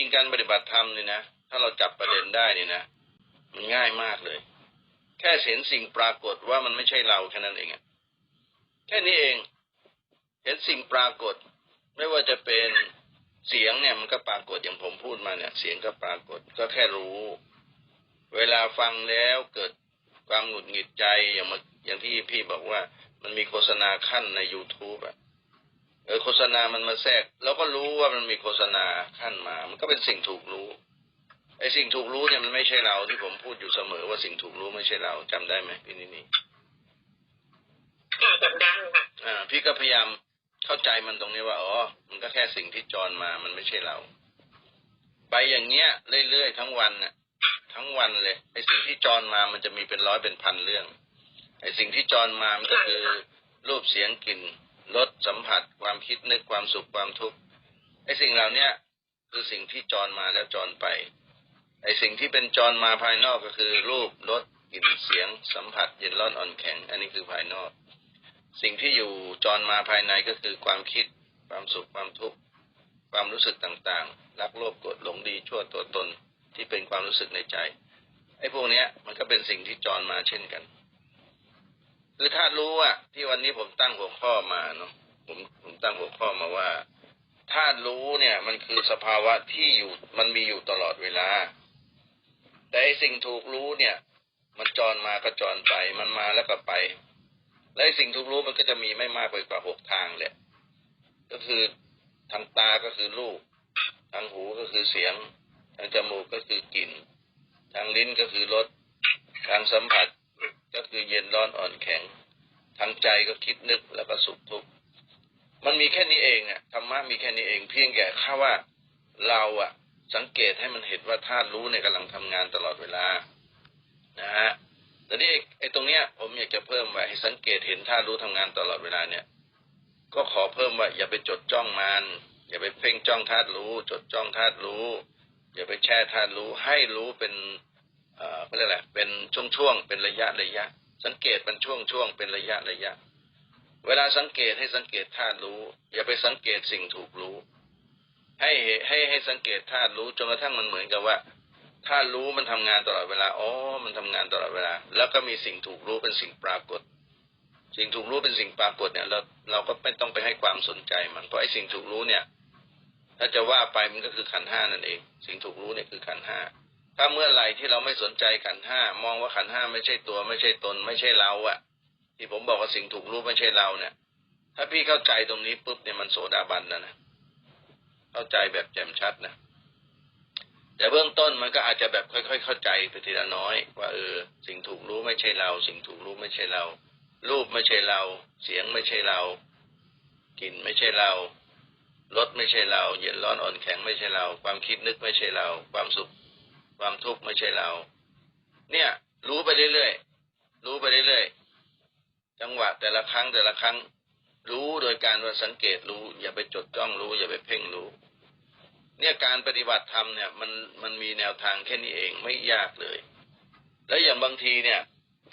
ริงการปฏิบัติธรรมเนี่ยนะ ถ้าเราจับประเด็นได้เนี่ยนะ มันง่ายมากเลย แค่เห็นสิ่งปรากฏว่ามันไม่ใช่เราแค่นั้นเองอะแค่นี้เอง เห็นสิ่งปรากฏ ไม่ว่าจะเป็นเสียงเนี่ยมันก็ปรากฏอย่างผมพูดมาเนี่ย เสียงก็ปรากฏก็แค่รู้ เวลาฟังแล้วเกิดความหงุดหงิดใจอย่างมื่อย่างที่พี่บอกว่ามันมีโฆษณาขั้นใน YouTube อะ โฆษณามันมาแทรกเราก็รู้ว่ามันมีโฆษณาขั้นมา มันก็เป็นสิ่งถูกรู้ไอ้สิ่งถูกรู้เนี่ยมันไม่ใช่เราที่ผมพูดอยู่เสมอว่าสิ่งถูกรู้ไม่ใช่เราจำได้ไหมพี่นินี่ค่ะจำได้ค่ะอ่า พี่ก็พยายามเข้าใจมันตรงนี้ว่าอ๋อมันก็แค่สิ่งที่จรมา มันไม่ใช่เรา ไปอย่างเงี้ยเรื่อยๆทั้งวันน่ะ ทั้งวันเลยไอ้สิ่งที่จรมามันจะมีเป็นร้อยเป็นพันเรื่อง ไอ้สิ่งที่จรมามันก็คือรูปเสียงกลิ่น รสสัมผัส ความคิดนึกความสุขความทุกข์ไอ้สิ่งเหล่านี้คือสิ่งที่จรมาแล้วจรไป ไอ้สิ่งที่เป็นจรมาภายนอกก็คือรูปรสกลิ่นเสียง สัมผัส เย็นร้อนอ่อนแข็ง อันนี้คือภายนอก สิ่งที่อยู่จรมาภายในก็คือความคิด ความสุขความทุกข์ความรู้สึกต่างๆ รักโลภโกรธหลงดีชั่วตัวตนที่เป็นความรู้สึกในใจไอ้พวกเนี้ยมันก็เป็นสิ่งที่จรมาเช่นกัน คือถ้ารู้ว่าที่วันนี้ผมตั้งหัวข้อมาเนาะผมผมตั้งหัวข้อมาว่าถ้ารู้เนี่ย มันคือสภาวะที่อยู่มันมีอยู่ตลอดเวลา แต่ไอสิ่งถูกรู้เนี่ย มันจรมาก็จรไปมันมาแล้วก็ไป และไอสิ่งถูกรู้มันก็จะมีไม่มากไปกว่าหกทางเลยก็คือทางตาก็คือรูปทางหูก็คือเสียง ทางจมูกก็คือกลิ่น ทางลิ้นก็คือรสทางสัมผัส ก็คือเย็นร้อนอ่อนแข็ง ทางใจก็คิดนึกแล้วก็สุขทุกข์มันมีแค่นี้เองอะธรรมะมีแค่นี้เองเพียงแค่ข้าว่าเราอะสังเกตให้มันเห็นว่าธาตุรู้เนี่ยกำลังทำงานตลอดเวลานะฮะแต่นี่ไอ้ตรงเนี้ย ผมอยากจะเพิ่มไว้ให้สังเกตเห็นธาตุรู้ทำงานตลอดเวลาเนี่ย ก็ขอเพิ่มว่าอย่าไปจดจ้องมันอย่าไปเพ่งจ้องธาตุรู้ จดจ้องธาตุรู้ อย่าไปแช่ธาตุรู้ให้รู้เป็น เอ่อเขาเรียกอะไรเป็นช่วงๆเป็นระยะระยะ สังเกตเป็นช่วงๆเป็นระยะระยะ เวลาสังเกตให้สังเกตธาตุรู้ อย่าไปสังเกตสิ่งถูกรู้ ให้ให้ให้สังเกตธาตุรู้จนกระทั่งมันเหมือนกับว่าธาตุรู้มันทำงานตลอดเวลาอ๋อมันทำงานตลอดเวลา แล้วก็มีสิ่งถูกรู้เป็นสิ่งปรากฏ สิ่งถูกรู้เป็นสิ่งปรากฏเนี่ยเราเราก็ไม่ต้องไปให้ความสนใจมันเพราะไอ้สิ่งถูกรู้เนี่ย ถ้าจะว่าไปมันก็คือขันห้านั่นเอง สิ่งถูกรู้เนี่ยคือขันห้า ถ้าเมื่อไหร่ที่เราไม่สนใจขันห้ามองว่าขันห้าไม่ใช่ตัว ไม่ใช่ตน ไม่ใช่เราอะที่ผมบอกว่าสิ่งถูกรู้ไม่ใช่เราเนี่ยถ้าพี่เข้าใจตรงนี้ปุ๊บเนี่ยมันโสดาบันแล้วนะเข้าใจแบบแจ่มชัดนะแต่เบื้องต้นมันก็อาจจะแบบค่อย ๆ เข้าใจไปทีละน้อย ว่าเออ สิ่งถูกรู้ไม่ใช่เรา สิ่งถูกรู้ไม่ใช่เรา รูปไม่ใช่เรา เสียงไม่ใช่เรากลิ่นไม่ใช่เรารสไม่ใช่เรา เย็นร้อนอ่อนแข็งไม่ใช่เรา ความคิดนึกไม่ใช่เรา ความสุข ความทุกข์ไม่ใช่เรา เนี่ย รู้ไปเรื่อยๆรู้ไปเรื่อยๆจังหวะแต่ละครั้งแต่ละครั้ง รู้โดยการว่าสังเกตรู้ อย่าไปจดจ้องรู้ อย่าไปเพ่งรู้ เนี่ยการปฏิบัติธรรมเนี่ย มันมันมีแนวทางแค่นี้เองไม่ยากเลย แล้วอย่างบางทีเนี่ย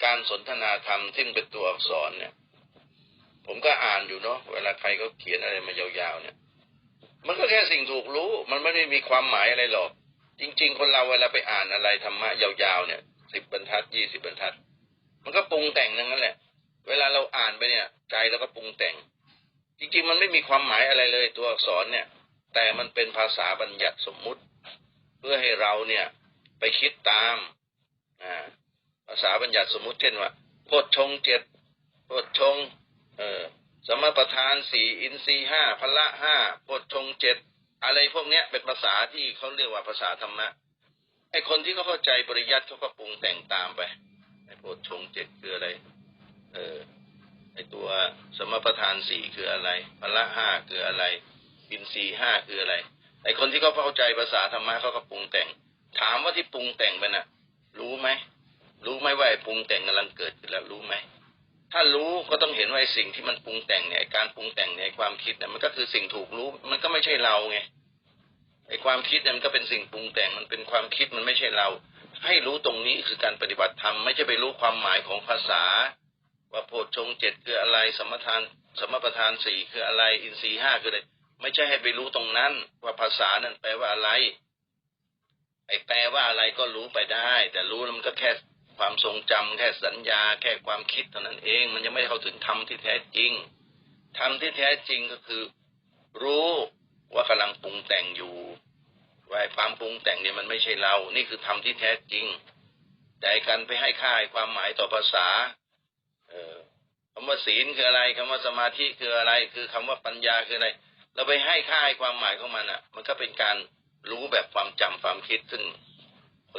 การสนทนาธรรมซึ่งเป็นตัวอักษรเนี่ย ผมก็อ่านอยู่เนาะเวลาใครเขาเขียนอะไรมายาวๆเนี่ยมันก็แค่สิ่งถูกรู้ มันไม่ได้มีความหมายอะไรหรอก จริง ๆ คนเราเวลาไปอ่านอะไรธรรมะยาวๆเนี่ยสิบบรรทัดยี่สิบบรรทัด มันก็ปรุงแต่งทั้งนั้นแหละ เวลาเราอ่านไปเนี่ย ใจเราก็ปรุงแต่ง จริง ๆ มันไม่มีความหมายอะไรเลยตัวอักษรเนี่ย แต่มันเป็นภาษาบัญญัติสมมุติ เพื่อให้เราเนี่ยไปคิดตามอ่าภาษาบัญญัติสมมุติเช่นว่าโพชฌงเจ็ดโพชฌงเออสมประทานสี่อินทรีห้าพละห้าโพชฌงเจ็ด อะไรพวกเนี้ยเป็นภาษาที่เขาเรียกว่าภาษาธรรมะไอคนที่เขาเข้าใจปริยัติเขาก็ปรุงแต่งตามไปไอโพชงเจ็ดคืออะไร เออไอตัวสมประทานสี่คืออะไรพละห้าคืออะไรอินทรีย์ห้าคืออะไร ไอคนที่เขาเข้าใจภาษาธรรมะเขาก็ปรุงแต่ง ถามว่าที่ปรุงแต่งไปน่ะ รู้ไหมรู้ไหมว่าไอ้ปรุงแต่งกำลังเกิดขึ้นแล้วรู้ไหม ถ้ารู้ก็ต้องเห็นว่าไอ้สิ่งที่มันปรุงแต่งเนี่ยการปรุงแต่งเนี่ยความคิดเนี่ยมันก็คือสิ่งถูกรู้ มันก็ไม่ใช่เราไงไอ้ความคิดเนี่ยมันก็เป็นสิ่งปรุงแต่งมันเป็นความคิดมันไม่ใช่เรา ให้รู้ตรงนี้คือการปฏิบัติธรรมไม่ใช่ไปรู้ความหมายของภาษา ว่าโพชฌงเจ็ดคืออะไร สมทาน สมประทานสี่คืออะไร อินทรีห้าคืออะไรไม่ใช่ให้ไปรู้ตรงนั้น ว่าภาษานั้นแปลว่าอะไรไอ้แปลว่าอะไรก็รู้ไปได้ แต่รู้แล้วมันก็แค่ ความทรงจำแค่สัญญา แค่ความคิดเท่านั้นเอง มันยังไม่เข้าถึงธรรมที่แท้จริงธรรมที่แท้จริงก็คือ รู้ว่ากำลังปรุงแต่งอยู่ว่าไอ้ความปรุงแต่งเนี่ยมันไม่ใช่เรา นี่คือธรรมที่แท้จริง แต่การไปให้ค่าให้ความหมายต่อภาษา เออคำว่าศีลคืออะไรคำว่าสมาธิคืออะไร คือคำว่าปัญญาคืออะไร เราไปให้ค่าให้ความหมายของมันอะ มันก็เป็นการรู้แบบความจำความคิดซึ่ง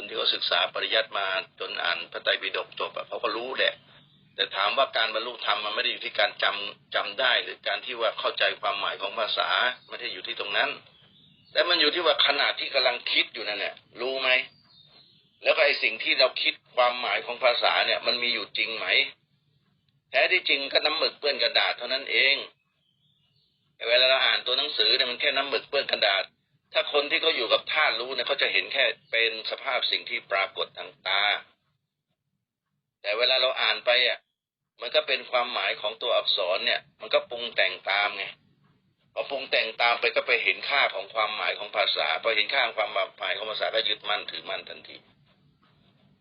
คนที่เขาศึกษาปริยัติมาจนอ่านพระไตรปิฎกจบอะเขาก็รู้แหละ แต่ถามว่าการบรรลุธรรมมันไม่ได้อยู่ที่การจำจำได้ หรือการที่ว่าเข้าใจความหมายของภาษาไม่ได้อยู่ที่ตรงนั้น แต่มันอยู่ที่ว่าขณะที่กำลังคิดอยู่นั่นแหละรู้ไหมแล้วก็ไอสิ่งที่เราคิดความหมายของภาษาเนี่ย มันมีอยู่จริงไหมแท้ที่จริงก็น้ำหมึกเปื้อนกระดาษเท่านั้นเองแต่เวลาเราอ่านตัวหนังสือเนี่ยมันแค่น้ำหมึกเปื้อนกระดาษ ถ้าคนที่เขาอยู่กับธาตุรู้เนี่ยเขาจะเห็นแค่เป็นสภาพสิ่งที่ปรากฏทางตา แต่เวลาเราอ่านไปอะ มันก็เป็นความหมายของตัวอักษรเนี่ย มันก็ปรุงแต่งตามไงพอปรุงแต่งตามไปก็ไปเห็นค่าของความหมายของภาษาพอเห็นค่าของความหมายของภาษาก็ยึดมั่นถือมั่นทันที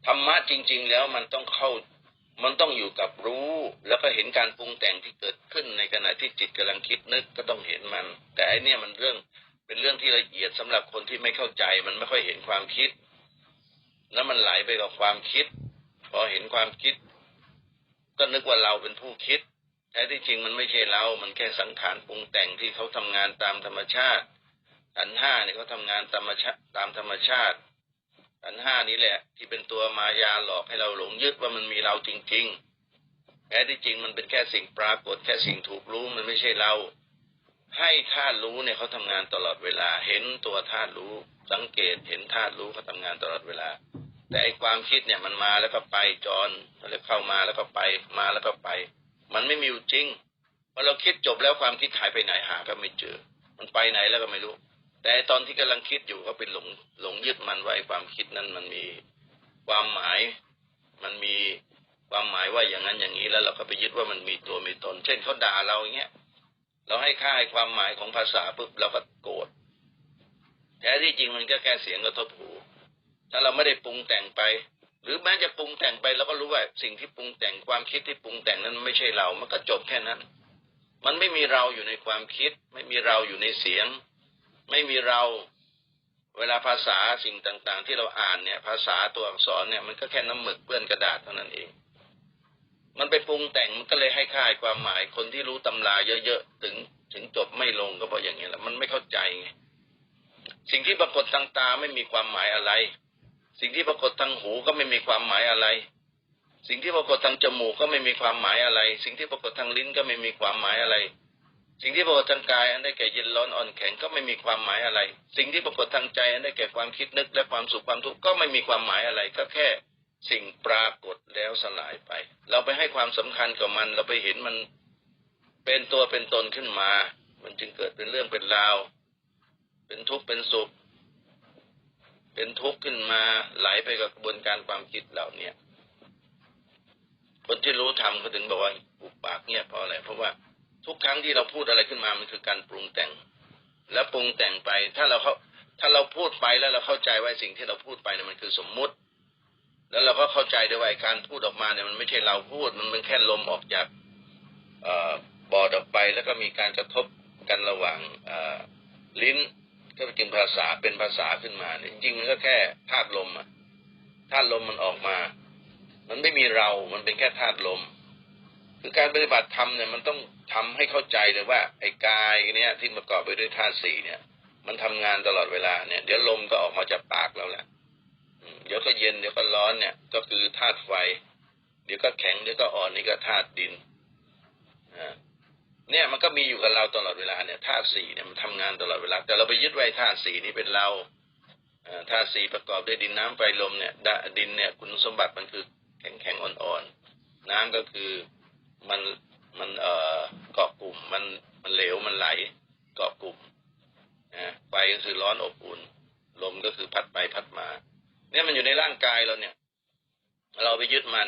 ธรรมะจริง ๆ แล้วมันต้องเข้า มันต้องอยู่กับรู้ แล้วก็เห็นการปรุงแต่งที่เกิดขึ้นในขณะที่จิตกำลังคิดนึกก็ต้องเห็นมัน แต่อันนี่ยมันเรื่อง เป็นเรื่องที่ละเอียดสำหรับคนที่ไม่เข้าใจ มันไม่ค่อยเห็นความคิด แล้วมันไหลไปกับความคิด พอเห็นความคิด ก็นึกว่าเราเป็นผู้คิดแท้ที่จริงมันไม่ใช่เรา มันแค่สังขารปรุงแต่งที่เขาทำงานตามธรรมชาติขันห้าเนี่ยเขาทำงานตามธรรมชาติตามธรรมชาติขันห้านี้แหละ ที่เป็นตัวมายาหลอกให้เราหลงยึดว่ามันมีเราจริง ๆแท้ที่จริงมันเป็นแค่สิ่งปรากฏแค่สิ่งถูกรู้มันไม่ใช่เรา ให้ธาตุรู้เนี่ยเขาทำงานตลอดเวลา เห็นตัวธาตุรู้ สังเกตเห็นธาตุรู้เขาทำงานตลอดเวลา แต่ไอความคิดเนี่ยมันมาแล้วก็ไปจรแล้วเข้ามาแล้วก็ไปมาแล้วก็ไป มันไม่มีอยู่จริงพอเราคิดจบแล้วความคิดหายไปไหนหาก็ไม่เจอ มันไปไหนแล้วก็ไม่รู้ แต่ตอนที่กำลังคิดอยู่ก็เป็นหลงหลงยึดมันไว้ความคิดนั้นมันมีความหมายมันมีความหมายว่าอย่างนั้นอย่างนี้แล้วเราก็ไปยึดว่ามันมีตัวมีตน เช่นเขาด่าเราอย่างเงี้ย เราให้ค่าความหมายของภาษาปุ๊บเราก็โกรธแท้ที่จริงมันก็แค่เสียงกระทบหู ถ้าเราไม่ได้ปรุงแต่งไป หรือแม้จะปรุงแต่งไปเราก็รู้ว่าสิ่งที่ปรุงแต่งความคิดที่ปรุงแต่งนั้นไม่ใช่เรา มันก็จบแค่นั้น มันไม่มีเราอยู่ในความคิด ไม่มีเราอยู่ในเสียง ไม่มีเราเวลาภาษาสิ่งต่างๆ ที่เราอ่านเนี่ย ภาษาตัวอักษรเนี่ยมันก็แค่น้ำหมึกเปื้อนกระดาษเท่านั้นเอง มันไปปรุงแต่งมันก็เลยให้ค่ายความหมาย คนที่รู้ตำราเยอะๆถึงถึงจบไม่ลงก็เพราะอย่างนี้แหละมันไม่เข้าใจไงสิ่งที่ปรากฏทางตาไม่มีความหมายอะไร สิ่งที่ปรากฏทางหูก็ไม่มีความหมายอะไร สิ่งที่ปรากฏทางจมูกก็ไม่มีความหมายอะไร สิ่งที่ปรากฏทางลิ้นก็ไม่มีความหมายอะไร สิ่งที่ปรากฏทางกาย อันได้แก่เย็นร้อนอ่อนแข็งก็ไม่มีความหมายอะไร สิ่งที่ปรากฏทางใจอันได้แก่ความคิดนึกและความสุขความทุกข์ก็ไม่มีความหมายอะไรก็แค่ สิ่งปรากฏแล้วสลายไป เราไปให้ความสำคัญกับมัน เราไปเห็นมันเป็นตัวเป็นตนขึ้นมา มันจึงเกิดเป็นเรื่องเป็นราว เป็นทุกข์เป็นสุข เป็นทุกข์ขึ้นมาไหลไปกับกระบวนการความคิดเหล่าเนี้ยคนที่รู้ธรรมเขาถึงบอกว่าปุบปากเงียบเพราะอะไร เพราะว่าทุกครั้งที่เราพูดอะไรขึ้นมา มันคือการปรุงแต่ง แล้วปรุงแต่งไป ถ้าเราเขาถ้าเราพูดไปแล้วเราเข้าใจว่าสิ่งที่เราพูดไปเนี่ยมันคือสมมุติ แล้วเราก็เข้าใจด้วยว่าการพูดออกมาเนี่ยมันไม่ใช่เราพูด มันเป็นแค่ลมออกจากอบอดออกไป แล้วก็มีการกระทบกันระหว่างลิ้นก็เป็นภาษาเป็นภาษาขึ้นมาเนี่ยจริงๆมันก็แค่ธาตุลมอะธาตุลมมันออกมา มันไม่มีเรา มันเป็นแค่ธาตุลม คือการปฏิบัติธรรมเนี่ยมันต้องทำให้เข้าใจเลยว่า ไอ้กายเนี้ยที่ประกอบไปด้วยธาตุสี่เนี่ย มันทำงานตลอดเวลาเนี่ย เดี๋ยวลมก็ออกมาจากปากเราแหละ เดี๋ยวก็เย็นเดี๋ยวก็ร้อนเนี่ย ก็คือธาตุไฟ เดี๋ยวก็แข็งเดี๋ยวก็อ่อนนี่ก็ธาตุดินเนี่ยมันก็มีอยู่กับเราตลอดเวลาเนี่ยธาตุสี่เนี่ยมันทำงานตลอดเวลา แต่เราไปยึดไว้ธาตุสี่นี่เป็นเราธาตุสี่ประกอบด้วยดินน้ำไฟลมเนี่ยดินเนี่ยคุณสมบัติมันคือแข็งแข็งอ่อนๆน้ำก็คือมันมันเอ่อเกาะกลุ่มมันมันเหลวมันไหลเกาะกลุ่มนะไฟก็คือร้อนอบอุ่น ลมก็คือพัดไปพัดมา เนี่ยมันอยู่ในร่างกายเราเนี่ย เราไปยึดมัน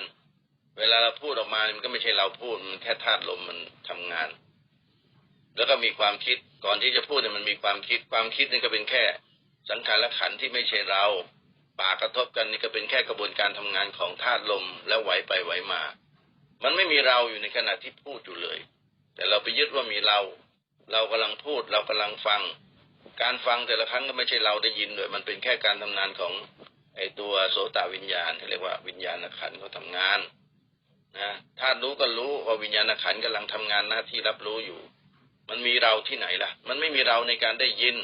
เวลาเราพูดออกมา มันก็ไม่ใช่เราพูด มันแค่ธาตุลมมันทำงาน แล้วก็มีความคิด ก่อนที่จะพูดเนี่ยมันมีความคิด ความคิดนี่ก็เป็นแค่ สังขารขันที่ไม่ใช่เรา ปากกระทบกันนี่ก็เป็นแค่กระบวนการทำงานของธาตุลมแล้วไหวไปไหวมา มันไม่มีเราอยู่ในขณะที่พูดอยู่เลย แต่เราไปยึดว่ามีเรา เรากำลังพูด เรากำลังฟัง การฟังแต่ละครั้งก็ไม่ใช่เราได้ยินด้วย มันเป็นแค่การทำงานของ ไอตัวโสตวิญญาณที่เรียกว่าวิญญาณขันธ์เขาทำงานนะถ้ารู้ก็รู้ว่าวิญญาณขันธ์กำลังทำงานหน้าที่รับรู้อยู่ มันมีเราที่ไหนล่ะ มันไม่มีเราในการได้ยิน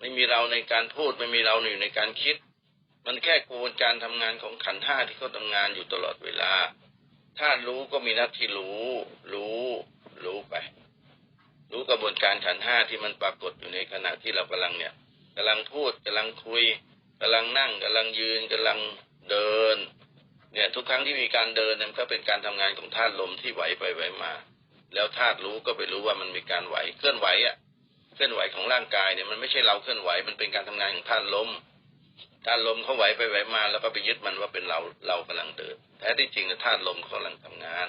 ไม่มีเราในการพูด ไม่มีเราอยู่ในการคิด มันแค่กระบวนการทำงานของขันธ์ห้าที่เขาทำงานอยู่ตลอดเวลา ถ้ารู้ก็มีหน้าที่รู้ รู้ รู้ไป รู้กระบวนการขันธ์ห้าที่มันปรากฏอยู่ในขณะที่เรากำลังเนี่ยกำลังพูดกำลังคุย กำลังนั่งกำลังยืนกำลังเดิน เนี่ยทุกครั้งที่มีการเดินเนี่ยมันก็เป็นการทำงานของธาตุลมที่ไหวไปไหวมา แล้วธาตุรู้ก็ไปรู้ว่ามันมีการไหวเคลื่อนไหวอะเคลื่อนไหวของร่างกายเนี่ยมันไม่ใช่เราเคลื่อนไหวมันเป็นการทำงานของธาตุลมธาตุลมเขาไหวไปไหวมา แล้วก็ไปยึดมันว่าเป็นเราเรากำลังเดินแท้ที่จริงนะธาตุลมเขากำลังทำงาน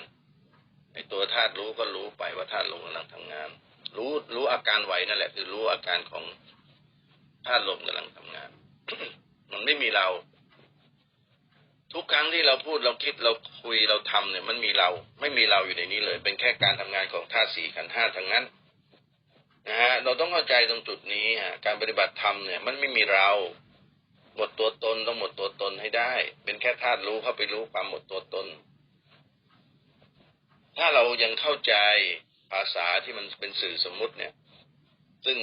ไอ้ตัวธาตุรู้ก็รู้ไปว่าธาตุลมกำลังทำงาน รู้รู้อาการไหวนั่นแหละ คือรู้อาการของธาตุลมกำลังทำงาน มันไม่มีเรา ทุกครั้งที่เราพูดเราคิดเราคุยเราทำเนี่ย มันมีเรา ไม่มีเราอยู่ในนี้เลย เป็นแค่การทำงานของธาตุสี่ขันธ์ห้าทั้งนั้นนะฮะเราต้องเข้าใจตรงจุดนี้ฮะการปฏิบัติธรรมเนี่ยมันไม่มีเราหมดตัวตนต้องหมดตัวตนให้ได้ เป็นแค่ธาตุรู้เข้าไปรู้ความหมดตัวตน ถ้าเรายังเข้าใจภาษาที่มันเป็นสื่อสมมุติเนี่ย ซึ่ง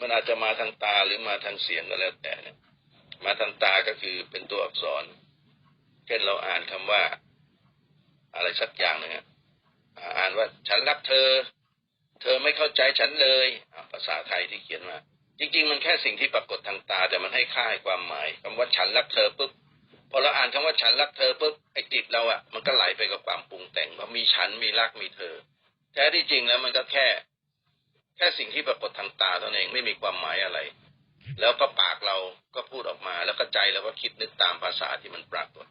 มันอาจจะมาทางตาหรือมาทางเสียงก็แล้วแต่เนี่ยมาทางตาก็คือเป็นตัวอักษร เช่นเราอ่านคำว่า อะไรสักอย่างหนึ่งอ่านว่าฉันรักเธอ เธอไม่เข้าใจฉันเลยภาษาไทยที่เขียนมา จริง ๆ มันแค่สิ่งที่ปรากฏทางตา แต่มันให้ค่าให้ความหมายคำว่าฉันรักเธอปุ๊บพอเราอ่านคำว่าฉันรักเธอปุ๊บไอ้จิตเราอะมันก็ไหลไปกับความปรุงแต่งว่ามีฉันมีรักมีเธอแท้ที่จริงแล้วมันก็แค่ แค่สิ่งที่ปรากฏทางตาเท่านั้นเองไม่มีความหมายอะไร แล้วก็ปากเราก็พูดออกมา แล้วก็ใจเราก็คิดนึกตามภาษาที่มันปรากฏ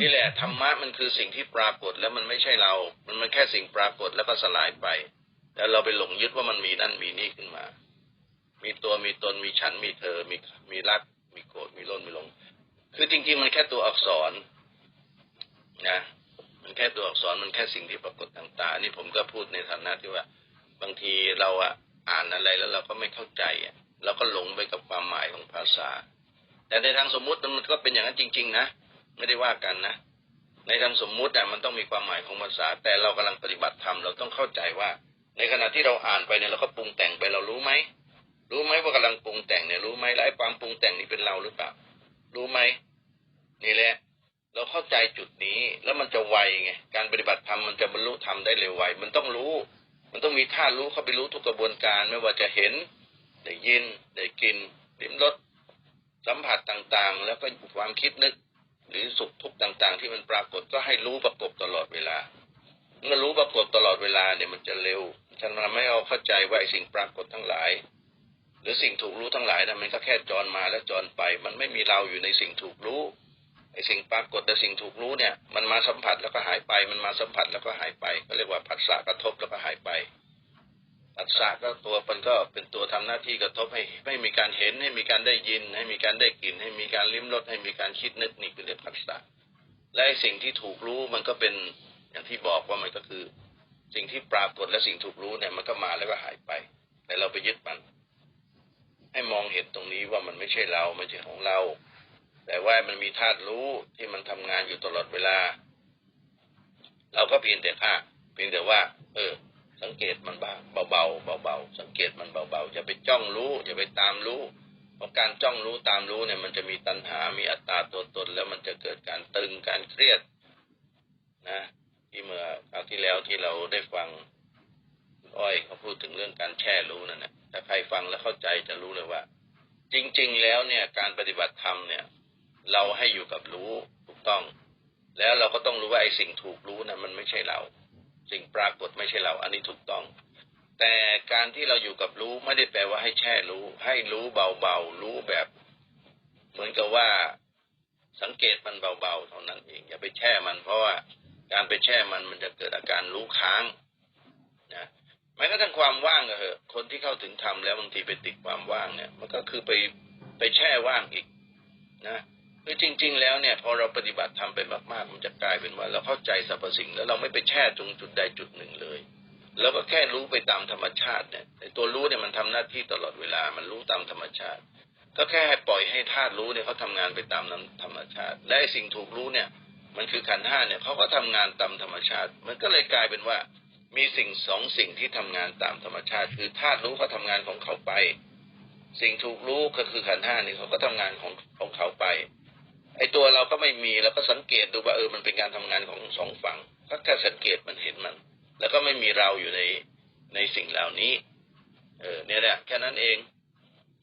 นี่แหละธรรมะมันคือสิ่งที่ปรากฏแล้วมันไม่ใช่เรา มันมันแค่สิ่งปรากฏแล้วก็สลายไป แล้วเราไปหลงยึดว่ามันมีนั่นมีนี่ขึ้นมา มีตัวมีตนมีฉันมีเธอ มีมีรัก มีโกรธมีร้นมีลง คือจริง ๆ มันแค่ตัวอักษรนะมันแค่ตัวอักษรมันแค่สิ่งที่ปรากฏทางตา นี่ผมก็พูดในฐานะที่ว่า บางทีเราอะอ่านอะไรแล้วเราก็ไม่เข้าใจอะเราก็หลงไปกับความหมายของภาษา แต่ในทางสมมุติมันก็เป็นอย่างนั้นจริง ๆ นะไม่ได้ว่ากันนะในทางสมมุติอะมันต้องมีความหมายของภาษา แต่เรากำลังปฏิบัติธรรมเราต้องเข้าใจว่า ในขณะที่เราอ่านไปเนี่ยเราก็ปรุงแต่งไปเรารู้ไหมรู้ไหมว่ากำลังปรุงแต่งเนี่ยรู้ไหมแล้วไอ้ความปรุงแต่งนี่เป็นเราหรือเปล่ารู้ไหมนี่แหละ เราเข้าใจจุดนี้แล้วมันจะไวไงการปฏิบัติธรรมมันจะบรรลุธรรมได้เร็วไวมันต้องรู้ มันต้องมีท่ารู้เข้าไปรู้ทุกกระบวนการไม่ว่าจะเห็น ได้ยิน ได้กลินลิ้มรสสัมผัสต่างๆ แล้วก็ความคิดนึก หรือสุขทุกข์ต่างๆ ที่มันปรากฏก็ให้รู้ประกบตลอดเวลา เมื่อรู้ประกบตลอดเวลาเนี่ยมันจะเร็วฉันทำให้เราเข้าใจว่าไอ้สิ่งปรากฏทั้งหลาย หรือสิ่งถูกรู้ทั้งหลายนะมันก็แค่จรมาแล้วจรไป มันไม่มีเราอยู่ในสิ่งถูกรู้ ไอสิ่งปรากฏแต่สิ่งถูกรู้เนี่ย มันมาสัมผัสแล้วก็หายไป มันมาสัมผัสแล้วก็หายไปก็เรียกว่าผัสสะกระทบแล้วก็หายไปผัสสะก็ตัวมันก็เป็นตัวทำหน้าที่กระทบให้ให้มีการเห็นให้มีการได้ยิน ให้มีการได้กลิ่น ให้มีการลิ้มรสให้มีการคิดนึกนี่คือเรียกผัสสะและสิ่งที่ถูกรู้มันก็เป็นอย่างที่บอกว่ามันก็คือ สิ่งที่ปรากฏและสิ่งถูกรู้เนี่ยมันก็มาแล้วก็หายไป แต่เราไปยึดมัน ให้มองเห็นตรงนี้ว่ามันไม่ใช่เราไม่ใช่ของเรา แต่ว่ามันมีธาตุรู้ที่มันทำงานอยู่ตลอดเวลา เราก็เพียงแต่ค่าเพียงแต่ว่า เออ สังเกตมันบ้างเบาๆเบาๆสังเกตมันเบาๆอย่าไปจ้องรู้อย่าไปตามรู้เพราะการจ้องรู้ตามรู้เนี่ย มันจะมีตัณหา มีอัตตาตัวตน แล้วมันจะเกิดการตึงการเครียด นะ ที่เมื่อคราวที่แล้วที่เราได้ฟังอ้อยเขาพูดถึงเรื่องการแช่รู้นั่นนะถ้าใครฟังแล้วเข้าใจจะรู้เลยว่า จริง ๆ แล้วเนี่ย การปฏิบัติธรรมเนี่ย เราให้อยู่กับรู้ถูกต้อง แล้วเราก็ต้องรู้ว่าไอ้สิ่งถูกรู้นะมันไม่ใช่เรา สิ่งปรากฏไม่ใช่เรา อันนี้ถูกต้อง แต่การที่เราอยู่กับรู้ไม่ได้แปลว่าให้แช่รู้ ให้รู้เบาๆรู้แบบ เหมือนกับว่าสังเกตมันเบาๆเท่านั้นเอง อย่าไปแช่มัน เพราะว่าการไปแช่มันมันจะเกิดอาการรู้ค้างนะแม้กระทั่งความว่างก็เหอะ คนที่เข้าถึงธรรมแล้วบางทีไปติดความว่างเนี่ย มันก็คือไปไปไปแช่ว่างอีกนะ คือจริง ๆ แล้วเนี่ยพอเราปฏิบัติทำไปมากๆ มันจะกลายเป็นว่า เราเข้าใจสรรพสิ่งแล้วเราไม่ไปแช่ตรงจุดใดจุดหนึ่งเลยเราก็แค่รู้ไปตามธรรมชาติเนี่ยตัวรู้เนี่ยมันทำหน้าที่ตลอดเวลา มันรู้ตามธรรมชาติ ก็แค่ปล่อยให้ธาตุรู้เนี่ยเขาทำงานไปตามธรรมชาติ และไอ้สิ่งถูกรู้เนี่ย มันคือขันธ์ห้าเนี่ยเขาก็ทำงานตามธรรมชาติ มันก็เลยกลายเป็นว่า มีสิ่งสองสิ่งที่ทำงานตามธรรมชาติ คือธาตุรู้เขาทำงานของเขาไป สิ่งถูกรู้ก็คือขันธ์ห้านี่เขาก็ทำงานของของเขาไป ไอ้ตัวเราก็ไม่มีเราก็สังเกตดูว่าเออมันเป็นการทำงานของสองฝั่งก็แค่สังเกตมันเห็นมัน แล้วก็ไม่มีเราอยู่ในในสิ่งเหล่านี้ เออเนี่ยแหละแค่นั้นเอง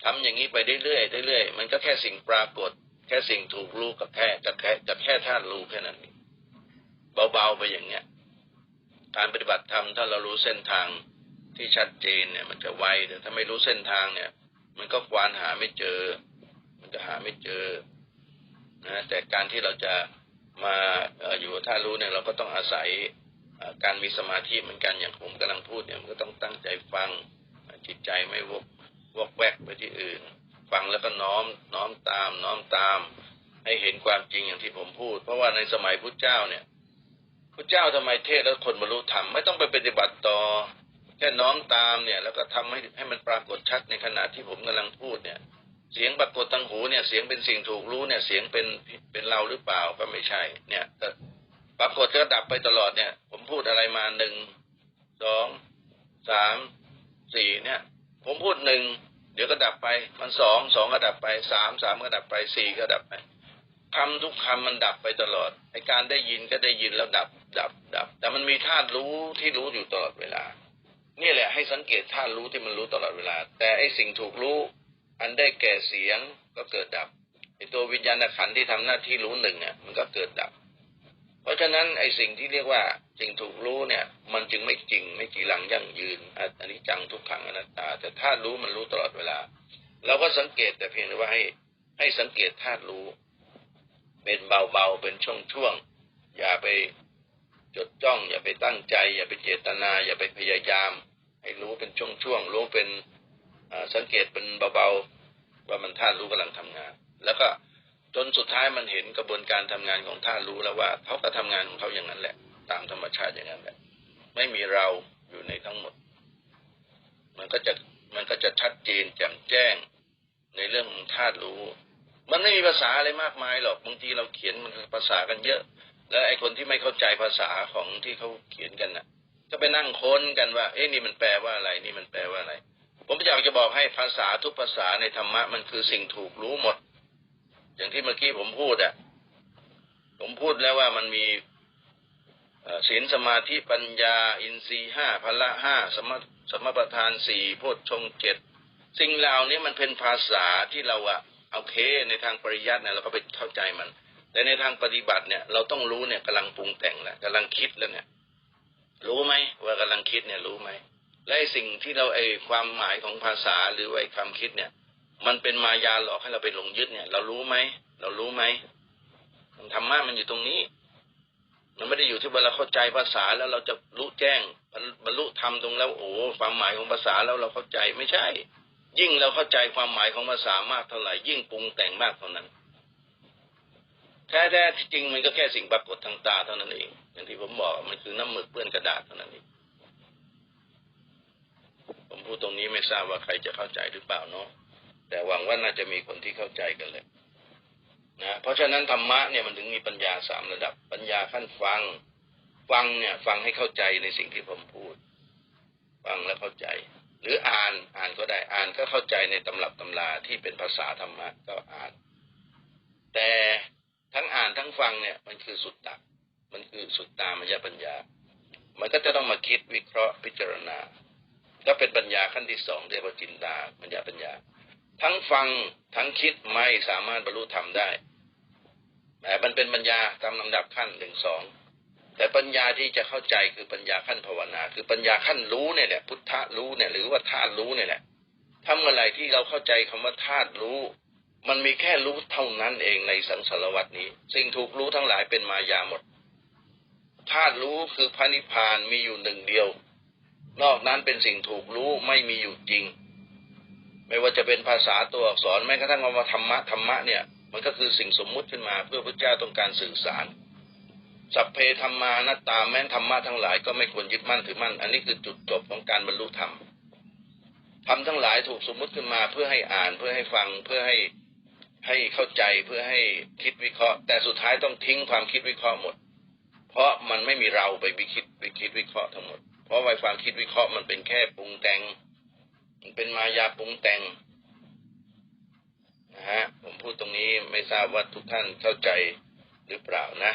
ทำอย่างนี้ไปเรื่อยๆเรื่อยๆมันก็แค่สิ่งปรากฏ แค่สิ่งถูกรู้กับแค่กับแค่กับแค่ธาตุรู้แค่นั้นเบาๆไปอย่างเงี้ยการปฏิบัติธรรมถ้าเรารู้เส้นทางที่ชัดเจนเนี่ย มันจะไวแต่ถ้าไม่รู้เส้นทางเนี่ย มันก็ควานหาไม่เจอ มันจะหาไม่เจอ นะแต่การที่เราจะมาอยู่กับธารู้เนี่ยเราก็ต้องอาศัยการมีสมาธิเหมือนกันอย่างผมกำลังพูดเนี่ยมันก็ต้องตั้งใจฟังจิตใจไม่วกวกแวกไปที่อื่น ฟังแล้วก็น้อมน้อมตามน้อมตาม ให้เห็นความจริงอย่างที่ผมพูด เพราะว่าในสมัยพุทธเจ้าเนี่ยพุทธเจ้าทำไมเทศแล้วคนบรรลุธรรมไม่ต้องไปปฏิบัติต่อแค่น้อมตามเนี่ย แล้วก็ทำให้ให้มันปรากฏชัดในขณะที่ผมกำลังพูดเนี่ย เสียงปรากฏทางหูเนี่ยเสียงเป็นสิ่งถูกรู้เนี่ยเสียงเป็นเป็นเราหรือเปล่าก็ไม่ใช่ เนี่ยแต่ปรากฏก็ดับไปตลอดเนี่ย ผมพูดอะไรมาหนึ่งสองสามสี่เนี่ย ผมพูดหนึ่งเดี๋ยวก็ดับไป มันสองสองก็ดับไปสามสามก็ดับไปสี่ก็ดับไปคำทุกคำมันดับไปตลอดไอการได้ยินก็ได้ยินแล้วดับ ดับ ดับ แต่มันมีธาตุรู้ที่รู้อยู่ตลอดเวลา นี่แหละให้สังเกตธาตุรู้ที่มันรู้ตลอดเวลา แต่ไอสิ่งถูกรู้ อันได้แก่เสียงก็เกิดดับไอตัววิญญาณขันธ์ที่ทำหน้าที่รู้หนึ่งเนี่ยมันก็เกิดดับ เพราะฉะนั้นไอสิ่งที่เรียกว่าสิ่งถูกรู้เนี่ย มันจึงไม่จริงไม่จีรังยั่งยืนอันนี้จังทุกขังอนัตตา แต่ธาตุรู้มันรู้ตลอดเวลา เราก็สังเกตแต่เพียงแต่ว่าให้ให้สังเกตธาตุรู้ เป็นเบาๆเป็นช่วงๆอย่าไปจดจ้องอย่าไปตั้งใจ อย่าไปเจตนา อย่าไปพยายาม ให้รู้เป็นช่วงๆรู้เป็นสังเกตเป็นเบาๆ ว่ามันธาตุรู้กำลังทำงาน แล้วก็จนสุดท้ายมันเห็นกระบวนการทำงานของธาตุรู้แล้วว่าเขาก็ทำงานของเขาอย่างนั้นแหละ ตามธรรมชาติอย่างนั้นแหละ ไม่มีเราอยู่ในทั้งหมด มันก็จะมันก็จะชัดเจนแจ่มแจ้งในเรื่องของธาตุรู้ มันไม่มีภาษาอะไรมากมายหรอกบางทีเราเขียนมันภาษากันเยอะ แล้วไอ้คนที่ไม่เข้าใจภาษาของที่เขาเขียนกันน่ะ ก็ไปนั่งค้นกันว่า เอ๊ะนี่มันแปลว่าอะไร นี่มันแปลว่าอะไร ผมอยากจะบอกให้ภาษาทุกภาษาในธรรมะมันคือสิ่งถูกรู้หมด อย่างที่เมื่อกี้ผมพูดอะผมพูดแล้วว่ามันมีศีลสมาธิปัญญา อินทรีห้าพละห้าสมสมประทานสี่โพชฌงเจ็ดสิ่งเหล่านี้มันเป็นภาษาที่เราอะโอเค ในทางปริยัติเนี่ยเราก็ไปเข้าใจมัน แต่ในทางปฏิบัติเนี่ย เราต้องรู้เนี่ยกำลังปรุงแต่งแล้วกำลังคิดแล้วเนี่ย รู้ไหมว่ากำลังคิดเนี่ยรู้ไหม และสิ่งที่เราไอความหมายของภาษาหรือไอความคิดเนี่ย มันเป็นมายาหลอกให้เราไปหลงยึดเนี่ย เรารู้ไหมเรารู้ไหมมันธรรมะมันอยู่ตรงนี้ มันไม่ได้อยู่ที่เว่าเราเข้าใจภาษาแล้วเราจะรู้แจ้งบรรลุธรรมตรงแล้วโอ้ความหมายของภาษาแล้วเราเข้าใจไม่ใช่ ยิ่งเราเข้าใจความหมายของภาษามากเท่าไหร่ยิ่งปรุงแต่งมากเท่านั้นแท้ๆที่จริงมันก็แค่สิ่งปรากฏทางตาเท่านั้นเองอย่างที่ผมบอกมันคือน้ำหมึกเปื้อนกระดาษเท่านั้นเอง ผมพูดตรงนี้ไม่ทราบว่าใครจะเข้าใจหรือเปล่าเนาะแต่หวังว่าน่าจะมีคนที่เข้าใจกันเลยนะเพราะฉะนั้นธรรมะเนี่ยมันถึงมีปัญญาสามระดับ ปัญญาขั้นฟัง ฟังเนี่ย ฟังให้เข้าใจในสิ่งที่ผมพูด ฟังแล้วเข้าใจ หรืออ่านอ่านก็ได้อ่านก็เข้าใจในตำรับตำราที่เป็นภาษาธรรมะก็อ่าน แต่ทั้งอ่านทั้งฟังเนี่ย มันคือสุดตักมันคือสุดตามยปัญญา มันก็จะต้องมาคิดวิเคราะห์พิจารณา ก็เป็นปัญญาขั้นที่สองเรียกว่าจินตาปัญญาปัญญา ทั้งฟังทั้งคิดไม่สามารถบรรลุธรรมได้แต่มันเป็นปัญญาตามลำดับขั้นหนึ่งสองแต่ปัญญาที่จะเข้าใจคือปัญญาขั้นภาวนา คือปัญญาขั้นรู้เนี่ยแหละพุทธะรู้เนี่ยหรือว่าธาตุรู้เนี่ยแหละถ้าเมื่อไหร่ที่เราเข้าใจคำว่าธาตุรู้ มันมีแค่รู้เท่านั้นเองในสังสารวัตนี้ สิ่งถูกรู้ทั้งหลายเป็นมายาหมดธาตุรู้คือพระนิพพานมีอยู่หนึ่งเดียว นอกนั้นเป็นสิ่งถูกรู้ไม่มีอยู่จริง ไม่ว่าจะเป็นภาษาตัวอักษรแม้กระทั่งคำว่าธรรมะธรรมะเนี่ย มันก็คือสิ่งสมมุติขึ้นมาเพื่อพระเจ้าต้องการสื่อสาร สัพเพธรรมานัตตาแม้นธรรมะทั้งหลายก็ไม่ควรยึดมั่นถือมั่น อันนี้คือจุดจบของการบรรลุธรรมธรรมทั้งหลายถูกสมมุติขึ้นมาเพื่อให้อ่านเพื่อให้ฟังเพื่อให้ให้เข้าใจเพื่อให้คิดวิเคราะห์ แต่สุดท้ายต้องทิ้งความคิดวิเคราะห์หมด เพราะมันไม่มีเราไปวิคิดวิคิดวิเคราะห์ทั้งหมด เพราะไวความคิดวิเคราะห์มันเป็นแค่ปรุงแต่ง มันเป็นมายาปรุงแต่งนะฮะผมพูดตรงนี้ไม่ทราบว่าทุกท่านเข้าใจหรือเปล่านะ